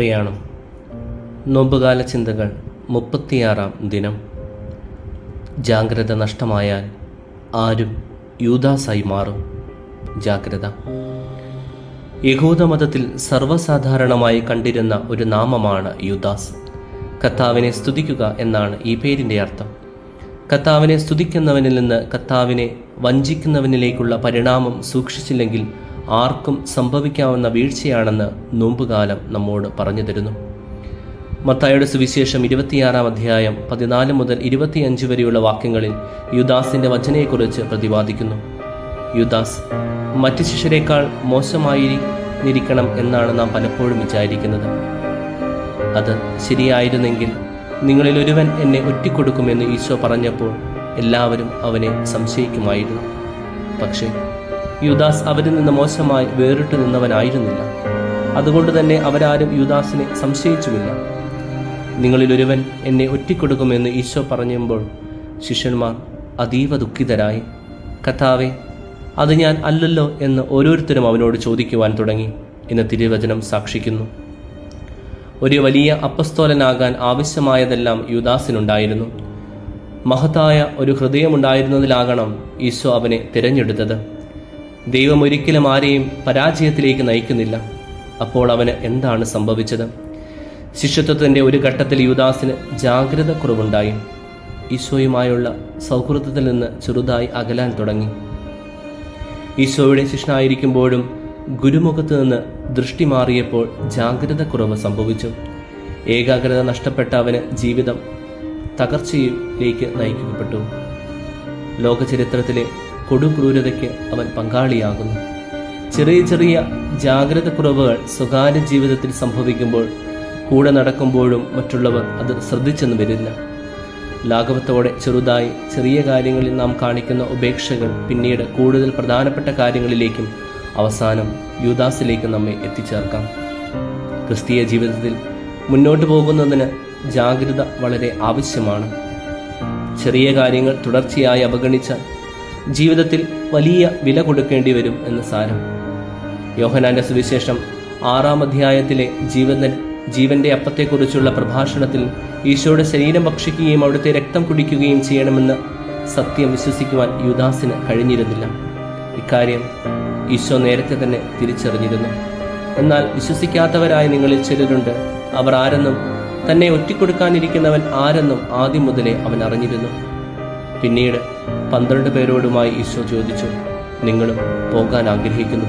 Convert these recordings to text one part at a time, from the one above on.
പ്രയാണം. നോമ്പുകാല ചിന്തകൾ മുപ്പത്തിയാറാം ദിനം. ജാഗ്രത നഷ്ടമായാൽ ആരും യൂദാസായി മാറും. ജാഗ്രത. യഹൂദമതത്തിൽ സർവസാധാരണമായി കണ്ടിരുന്ന ഒരു നാമമാണ് യുദാസ്. കർത്താവിനെ സ്തുതിക്കുക എന്നാണ് ഈ പേരിന്റെ അർത്ഥം. കർത്താവിനെ സ്തുതിക്കുന്നവനിൽ നിന്ന് കർത്താവിനെ വഞ്ചിക്കുന്നവനിലേക്കുള്ള പരിണാമം സൂക്ഷിച്ചില്ലെങ്കിൽ ആർക്കും സംഭവിക്കാവുന്ന വീഴ്ചയാണെന്ന് നോമ്പുകാലം നമ്മോട് പറഞ്ഞു തരുന്നു. മത്തായുടെ സുവിശേഷം ഇരുപത്തിയാറാം അധ്യായം പതിനാല് മുതൽ ഇരുപത്തിയഞ്ച് വരെയുള്ള വാക്യങ്ങളിൽ യുദാസിന്റെ വചനയെക്കുറിച്ച് പ്രതിപാദിക്കുന്നു. യുദാസ് മറ്റു ശിഷ്യരെക്കാൾ മോശമായിരിക്കണം എന്നാണ് നാം പലപ്പോഴും വിചാരിക്കുന്നത്. അത് ശരിയായിരുന്നെങ്കിൽ നിങ്ങളിൽ ഒരുവൻ എന്നെ ഒറ്റിക്കൊടുക്കുമെന്ന് ഈശോ പറഞ്ഞപ്പോൾ എല്ലാവരും അവനെ സംശയിക്കുമായിരുന്നു. പക്ഷേ യുദാസ് അവരിൽ നിന്ന് മോശമായി വേറിട്ട് നിന്നവനായിരുന്നില്ല. അതുകൊണ്ട് തന്നെ അവരാരും യുദാസിനെ സംശയിച്ചുമില്ല. നിങ്ങളിൽ ഒരുവൻ എന്നെ ഒറ്റിക്കൊടുക്കുമെന്ന് ഈശോ പറഞ്ഞുമ്പോൾ ശിഷ്യന്മാർ അതീവ ദുഃഖിതരായി. കഥാവെ അത് ഞാൻ അല്ലല്ലോ എന്ന് ഓരോരുത്തരും അവനോട് ചോദിക്കുവാൻ തുടങ്ങി. എന്ന് തിരുവചനം സാക്ഷിക്കുന്നു. ഒരു വലിയ അപ്പസ്തോലനാകാൻ ആവശ്യമായതെല്ലാം യുദാസിനുണ്ടായിരുന്നു. മഹത്തായ ഒരു ഹൃദയമുണ്ടായിരുന്നതിലാകണം ഈശോ അവനെ തിരഞ്ഞെടുത്തത്. ദൈവം ഒരിക്കലും ആരെയും പരാജയത്തിലേക്ക് നയിക്കുന്നില്ല. അപ്പോൾ അവന് എന്താണ് സംഭവിച്ചത്? ശിഷ്യത്വത്തിന്റെ ഒരു ഘട്ടത്തിൽ യുദാസിന് ജാഗ്രത കുറവുണ്ടായി ഈശോയുമായുള്ള സൗഹൃദത്തിൽ നിന്ന് ചെറുതായി അകലാൻ തുടങ്ങി. ഈശോയുടെ ശിഷ്യനായിരിക്കുമ്പോഴും ഗുരുമുഖത്ത് നിന്ന് ദൃഷ്ടി മാറിയപ്പോൾ ജാഗ്രത കുറവ് സംഭവിച്ചു. ഏകാഗ്രത നഷ്ടപ്പെട്ട അവന് ജീവിതം തകർച്ചയിലേക്ക് നയിക്കപ്പെട്ടു. ലോകചരിത്രത്തിലെ കൊടുക്രൂരതയ്ക്ക് അവൻ പങ്കാളിയാകുന്നു. ചെറിയ ചെറിയ ജാഗ്രത കുറവുകൾ സ്വകാര്യ ജീവിതത്തിൽ സംഭവിക്കുമ്പോൾ കൂടെ നടക്കുമ്പോഴും മറ്റുള്ളവർ അത് ശ്രദ്ധിച്ചെന്ന് വരില്ല. ലാഘവത്തോടെ ചെറുതായി ചെറിയ കാര്യങ്ങളിൽ നാം കാണിക്കുന്ന ഉപേക്ഷകൾ പിന്നീട് കൂടുതൽ പ്രധാനപ്പെട്ട കാര്യങ്ങളിലേക്കും അവസാനം യുദാസിലേക്ക് നമ്മെ എത്തിച്ചേർക്കാം. ക്രിസ്തീയ ജീവിതത്തിൽ മുന്നോട്ട് പോകുന്നതിന് ജാഗ്രത വളരെ ആവശ്യമാണ്. ചെറിയ കാര്യങ്ങൾ തുടർച്ചയായി അവഗണിച്ചാൽ ജീവിതത്തിൽ വലിയ വില കൊടുക്കേണ്ടി വരും എന്ന് സാരം. യോഹനാന്റെ സുവിശേഷം ആറാം അധ്യായത്തിലെ ജീവൻ ജീവന്റെ അപ്പത്തെക്കുറിച്ചുള്ള പ്രഭാഷണത്തിൽ ഈശോയുടെ ശരീരം ഭക്ഷിക്കുകയും അവിടുത്തെ രക്തം കുടിക്കുകയും ചെയ്യണമെന്ന് സത്യം വിശ്വസിക്കുവാൻ യുദാസിന് കഴിഞ്ഞിരുന്നില്ല. ഇക്കാര്യം ഈശോ നേരത്തെ തന്നെ തിരിച്ചറിഞ്ഞിരുന്നു. എന്നാൽ വിശ്വസിക്കാത്തവരായ നിങ്ങളിൽ ചിലരുണ്ട്. അവർ ആരെന്നും തന്നെ ഒറ്റിക്കൊടുക്കാനിരിക്കുന്നവൻ ആരെന്നും ആദ്യം മുതലേ അവൻ അറിഞ്ഞിരുന്നു. പിന്നീട് പന്ത്രണ്ട് പേരോടുമായി ഈശോ ചോദിച്ചു നിങ്ങളും പോകാൻ ആഗ്രഹിക്കുന്നു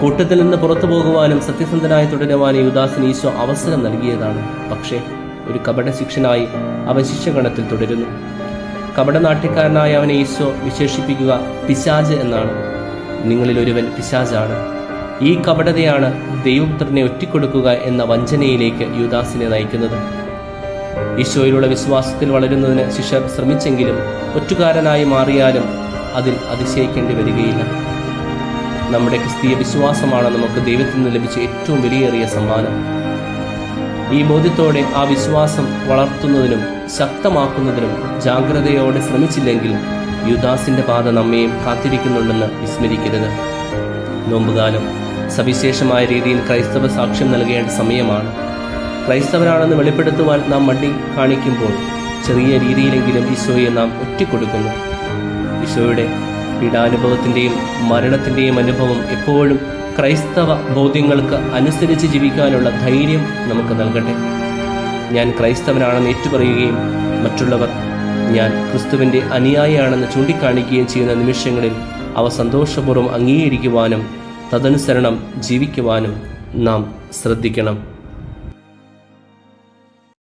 കൂട്ടത്തിൽ നിന്ന് പുറത്തു പോകുവാനും സത്യസന്ധനായി തുടരുവാനും യുദാസിന് ഈശോ അവസരം നൽകിയതാണ്. പക്ഷേ ഒരു കപട ശിക്ഷനായി അവൻ ശിഷ്യഗണത്തിൽ തുടരുന്നു. കപടനാട്യക്കാരനായ അവനെ ഈശോ വിശേഷിപ്പിക്കുക പിശാജ് എന്നാണ്. നിങ്ങളിൽ ഒരുവൻ പിശാജാണ് ഈ കപടതയാണ് ദൈവപുത്രനെ ഒറ്റിക്കൊടുക്കുക എന്ന വഞ്ചനയിലേക്ക് യുദാസിനെ നയിക്കുന്നത്. ഈശോയിലുള്ള വിശ്വാസത്തിൽ വളരുന്നതിന് ശിഷ്യർ ശ്രമിച്ചെങ്കിലും ഒറ്റുകാരനായി മാറിയാലും അതിൽ അതിശയിക്കേണ്ടി വരികയില്ല. നമ്മുടെ ക്രിസ്തീയ വിശ്വാസമാണ് നമുക്ക് ദൈവത്തിൽ നിന്ന് ലഭിച്ച ഏറ്റവും വിലയേറിയ സമ്മാനം. ഈ ബോധ്യത്തോടെ ആ വിശ്വാസം വളർത്തുന്നതിനും ശക്തമാക്കുന്നതിനും ജാഗ്രതയോടെ ശ്രമിച്ചില്ലെങ്കിൽ യുദാസിന്റെ പാത നമ്മയും കാത്തിരിക്കുന്നുണ്ടെന്ന് വിസ്മരിക്കരുത്. നോമ്പുകാലം സവിശേഷമായ രീതിയിൽ ക്രൈസ്തവ സാക്ഷ്യം നൽകേണ്ട സമയമാണ്. ക്രൈസ്തവരാണെന്ന് വെളിപ്പെടുത്തുവാൻ നാം മടി കാണിക്കുമ്പോൾ ചെറിയ രീതിയിലെങ്കിലും ഈശോയെ നാം ഒറ്റിക്കൊടുക്കുന്നു. ഈശോയുടെ പീഡാനുഭവത്തിന്റെയും മരണത്തിന്റെയും അനുഭവം എപ്പോഴും ക്രൈസ്തവ ബോധ്യങ്ങൾക്ക് അനുസരിച്ച് ജീവിക്കാനുള്ള ധൈര്യം നമുക്ക് നൽകട്ടെ. ഞാൻ ക്രൈസ്തവനാണെന്ന് ഏറ്റുപറയുകയും മറ്റുള്ളവർ ഞാൻ ക്രിസ്തുവിന്റെ അനുയായിയാണെന്ന് ചൂണ്ടിക്കാണിക്കുകയും ചെയ്യുന്ന നിമിഷങ്ങളിൽ അവ സന്തോഷപൂർവം അംഗീകരിക്കുവാനും തദനുസരണം ജീവിക്കുവാനും നാം ശ്രദ്ധിക്കണം.